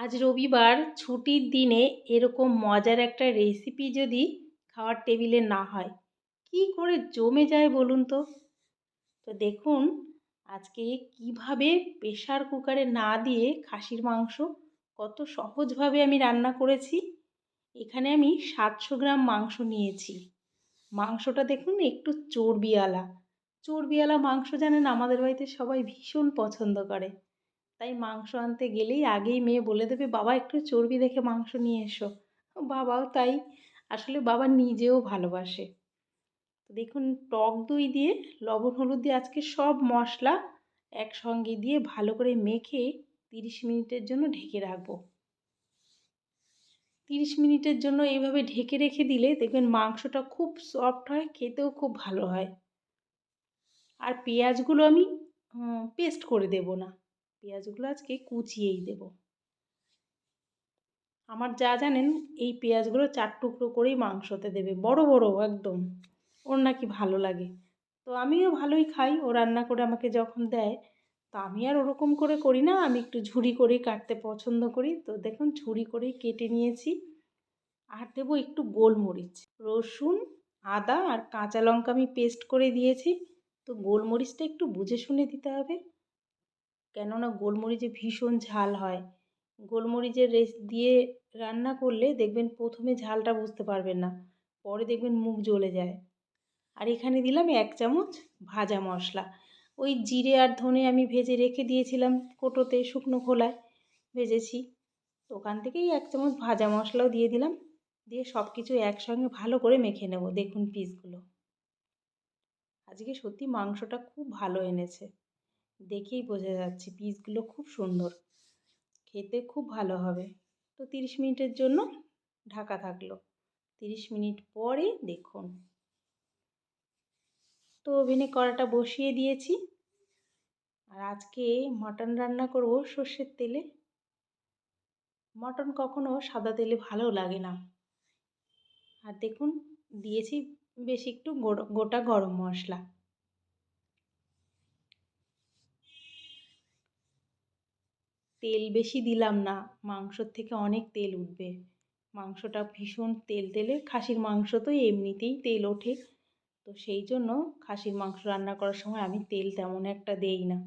আজ রবিবার ছুটির দিনে এরকম মজার একটা রেসিপি যদি খাওয়ার টেবিলে না হয়, কি করে জমে যায় বলুন তো? তো দেখুন, আজকে কীভাবে প্রেশার কুকারে না দিয়ে খাসির মাংস কত সহজভাবে আমি রান্না করেছি। এখানে আমি সাতশো গ্রাম মাংস নিয়েছি। মাংসটা দেখুন, একটু চর্বিওয়ালা চর্বিওয়ালা মাংস জানেন, আমাদের বাড়িতে সবাই ভীষণ পছন্দ করে। তাই মাংস আনতে গেলেই আগেই মেয়ে বলে দেবে, বাবা, একটু চর্বি দেখে মাংস নিয়ে এসো। বাবাও তাই। আসলে বাবা নিজেও ভালোবাসে। দেখুন, টক দই দিয়ে, লবণ, হলুদ দিয়ে আজকে সব মশলা একসঙ্গে দিয়ে ভালো করে মেখে তিরিশ মিনিটের জন্য ঢেকে রাখব। তিরিশ মিনিটের জন্য এইভাবে ঢেকে রেখে দিলে দেখবেন মাংসটা খুব সফট হয়, খেতেও খুব ভালো হয়। আর পেঁয়াজগুলো আমি পেস্ট করে দেব না। পেঁয়াজগুলো আজকে কুচিয়েই দেব। আমার যা জানেন, এই পেঁয়াজগুলো চার টুকরো করেই মাংসতে দেবে, বড় বড় একদম। ওর নাকি ভালো লাগে। তো আমিও ভালোই খাই, ও রান্না করে আমাকে যখন দেয়, তো আমি আর ওরকম করে করি না, আমি একটু ঝুড়ি করেই কাটতে পছন্দ করি। তো দেখুন, ঝুড়ি করেই কেটে নিয়েছি। আর দেবো একটু গোলমরিচ, রসুন, আদা আর কাঁচা লঙ্কা আমি পেস্ট করে দিয়েছি। তো গোলমরিচটা একটু বুঝে শুনে দিতে হবে। কেননা গোলমরিচে ভীষণ ঝাল হয়। গোলমরিচের রেস দিয়ে রান্না করলে দেখবেন প্রথমে ঝালটা বুঝতে পারবেন না, পরে দেখবেন মুখ জ্বলে যায়। আর এখানে দিলাম এক চামচ ভাজা মশলা। ওই জিরে আর ধনে আমি ভেজে রেখে দিয়েছিলাম কোটোতে শুকনো খোলায়, ভেজেছি। ওখান থেকেই এক চামচ ভাজা মশলাও দিয়ে দিলাম, দিয়ে সব কিছু একসঙ্গে ভালো করে মেখে নেব। দেখুন পিসগুলো আজকে সত্যি মাংসটা খুব ভালো এনেছে। দেখেই বোঝা যাচ্ছে পিসগুলো খুব সুন্দর। খেতে খুব ভালো হবে। তো তিরিশ মিনিটের জন্য ঢাকা থাকল। তিরিশ মিনিট পরে দেখুন। তো ওভেনে কড়াটা বসিয়ে দিয়েছি। আর আজকে মটন রান্না করব সর্ষের তেলে। মটন কখনো সাদা তেলে ভালো লাগে না। আর দেখুন, দিয়েছি বেশ একটু গোটা গরম মশলা। তেল বেশি দিলাম না, মাংসর থেকে অনেক তেল উঠবে। মাংসটা ভীষণ তেল তেলে, খাসির মাংস তো এমনিতেই তেল ওঠে। তো সেই জন্য খাসির মাংস রান্না করার সময় আমি তেল তেমন একটা দেই না।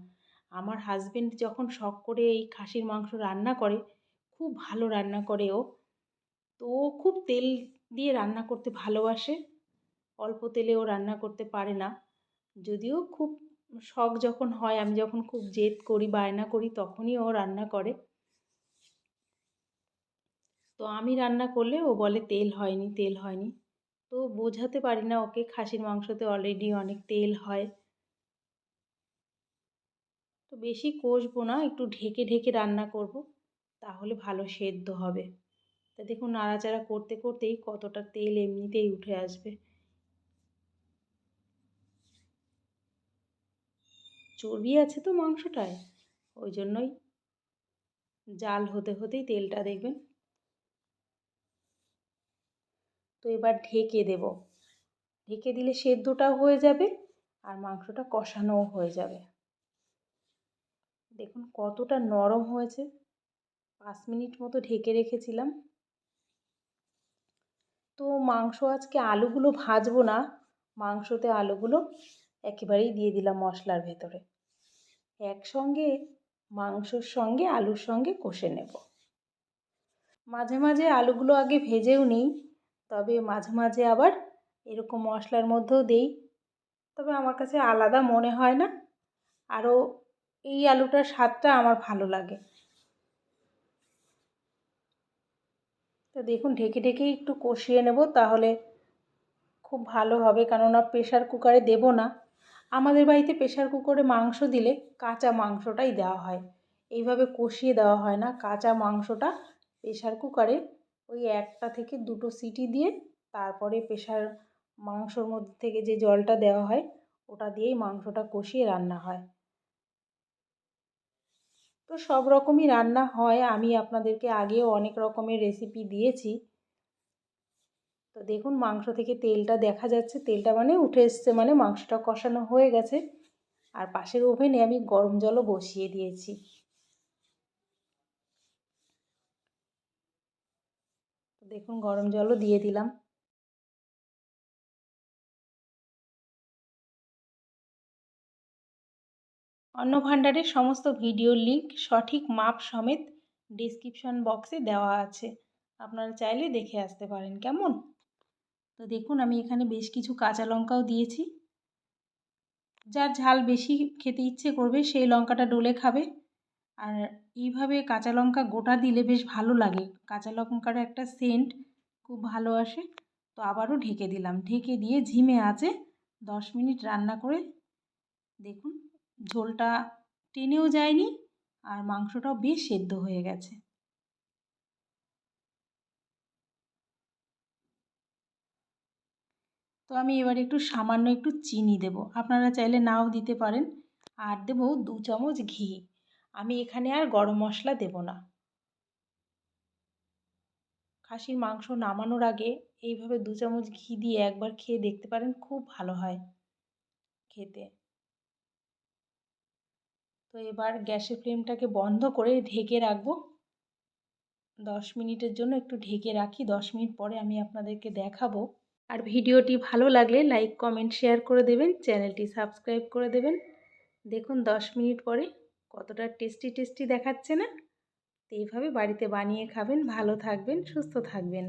আমার হাজবেন্ড যখন শখ করে এই খাসির মাংস রান্না করে, খুব ভালো রান্না করে ও, তো ও খুব তেল দিয়ে রান্না করতে ভালোবাসে। অল্প তেলে ও রান্না করতে পারে না। যদিও খুব শখ যখন হয়, আমি যখন খুব জেদ করি, বায়না করি, তখনই ও রান্না করে। তো আমি রান্না করলে ও বলে, তেল হয়নি তেল হয়নি। তো বোঝাতে পারি না ওকে, খাসির মাংসতে অলরেডি অনেক তেল হয়। তো বেশি কষবো না, একটু ঢেকে ঢেকে রান্না করব, তাহলে ভালো সেদ্ধ হবে। তা দেখুন, নাড়াচাড়া করতে করতেই কতটা তেল এমনিতেই উঠে আসবে। চর্বি আছে তো মাংসটায়, ওই জন্যই জাল হতে হতেই তেলটা দেখবেন। তো এবার ঢেকে দেব। ঢেকে দিলে সেদ্ধটাও হয়ে যাবে আর মাংসটা কষানোও হয়ে যাবে। দেখুন কতটা নরম হয়েছে। পাঁচ মিনিট মতো ঢেকে রেখেছিলাম। তো মাংস আজকে আলুগুলো ভাজবো না, মাংসতে আলুগুলো একেবারেই দিয়ে দিলাম মশলার ভেতরে। একসঙ্গে মাংসর সঙ্গে আলুর সঙ্গে কষে নেব। মাঝে মাঝে আলুগুলো আগে ভেজেও নিই, তবে মাঝে মাঝে আবার এরকম মশলার মধ্যেও দেই। তবে আমার কাছে আলাদা মনে হয় না। আরও এই আলুটার স্বাদটা আমার ভালো লাগে। তো দেখুন, ঢেকে ঢেকে একটু কষিয়ে নেব, তাহলে খুব ভালো হবে। কেননা প্রেশার কুকারে দেব না। আমাদের বাড়িতে প্রেশার কুকারে মাংস দিলে কাঁচা মাংসটাই দেওয়া হয়। এইভাবে কষিয়ে দেওয়া হয় না। কাঁচা মাংসটা প্রেশার কুকারে ওই একটা থেকে দুটো সিটি দিয়ে তারপরে প্রেশার মাংসর মধ্যে থেকে যে জলটা দেওয়া হয়, ওটা দিয়েই মাংসটা কষিয়ে রান্না হয়। তো সব রকমই রান্না হয়। আমি আপনাদেরকে আগেও অনেক রকমের রেসিপি দিয়েছি। তো দেখুন মাংস থেকে তেলটা দেখা যাচ্ছে, তেলটা মানে উঠে এসছে মানে মাংসটা কষানো হয়ে গেছে। আর পাশের ওভেনে আমি গরম জলও বসিয়ে দিয়েছি। দেখুন গরম জলও দিয়ে দিলাম। অন্ন ভাণ্ডারের সমস্ত ভিডিওর লিঙ্ক সঠিক মাপ সমেত ডিসক্রিপশন বক্সে দেওয়া আছে। আপনারা চাইলে দেখে আসতে পারেন। কেমন? তো দেখুন, আমি এখানে বেশ কিছু কাঁচা লঙ্কাও দিয়েছি। যার ঝাল বেশি খেতে ইচ্ছে করবে, সেই লঙ্কাটা ডলে খাবে। আর এইভাবে কাঁচা লঙ্কা গোটা দিলে বেশ ভালো লাগে। কাঁচা লঙ্কার একটা সেন্ট খুব ভালো আসে। তো আবারও ঢেকে দিলাম। ঢেকে দিয়ে ঝিমে আছে। দশ মিনিট রান্না করে দেখুন, ঝোলটা টেনেও যায়নি আর মাংসটাও বেশ সেদ্ধ হয়ে গেছে। তো আমি এবার একটু সামান্য একটু চিনি দেব। আপনারা চাইলে নাও দিতে পারেন। আর দেব দু চামচ ঘি। আমি এখানে আর গরম মশলা দেব না। খাসির মাংস নামানোর আগে এইভাবে দু চামচ ঘি দিয়ে একবার খেয়ে দেখতে পারেন, খুব ভালো হয় খেতে। তো এবার গ্যাসের ফ্লেমটাকে বন্ধ করে ঢেকে রাখব। দশ মিনিটের জন্য একটু ঢেকে রাখি। দশ মিনিট পরে আমি আপনাদেরকে দেখাবো। আর ভিডিওটি ভালো লাগলে লাইক, কমেন্ট, শেয়ার করে দেবেন, চ্যানেলটি সাবস্ক্রাইব করে দেবেন। দেখুন দশ মিনিট পরে কতটা টেস্টি টেস্টি দেখাচ্ছে না? তো এইভাবে বাড়িতে বানিয়ে খাবেন, ভালো থাকবেন, সুস্থ থাকবেন।